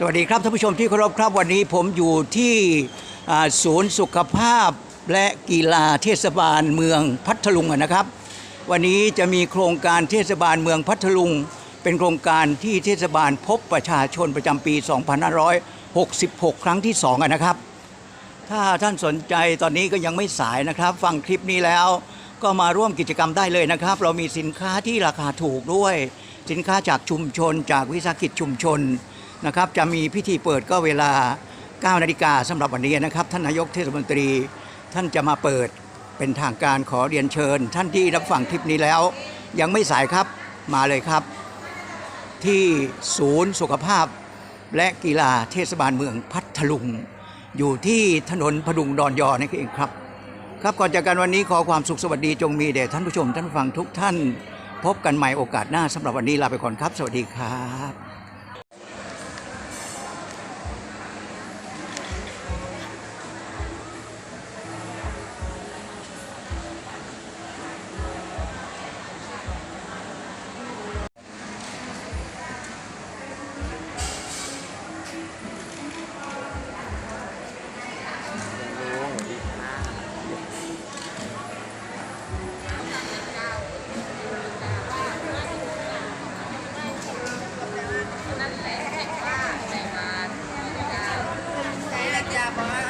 สวัสดีครับท่านผู้ชมที่เคารพครับวันนี้ผมอยู่ที่ศูนย์สุขภาพและกีฬาเทศบาลเมืองพัทลุงนะครับ วันนี้จะมีโครงการเทศบาลเมืองพัทลุง เป็นโครงการที่เทศบาลพบประชาชนประจำปี 2566 ครั้งที่2อะนะครับ ถ้าท่านสนใจตอนนี้ก็ยังไม่สายนะครับ ฟังคลิปนี้แล้วก็มาร่วมกิจกรรมได้เลยนะครับ เรามีสินค้าที่ราคาถูกด้วย สินค้าจากชุมชน จากวิสาหกิจชุมชน นะครับจะมีพิธีเปิดก็เวลา 9 นาฬิกาสำหรับวันนี้นะครับ ท่านนายกเทศมนตรี ท่านจะมาเปิดเป็นทางการขอเรียนเชิญ ท่านที่รับฟังคลิปนี้แล้ว ยังไม่สายครับมาเลยครับ ที่ศูนย์สุขภาพและกีฬาเทศบาลเมืองพัทลุง อยู่ที่ถนนพดุงดอนยอนี่เองครับ ครับก่อนจากกันวันนี้ขอความสุขสวัสดีจงมีแด่ท่านผู้ชมท่านฟังทุกท่าน พบกันใหม่โอกาสหน้าสำหรับวันนี้ลาไปก่อนครับ สวัสดีครับ Bye.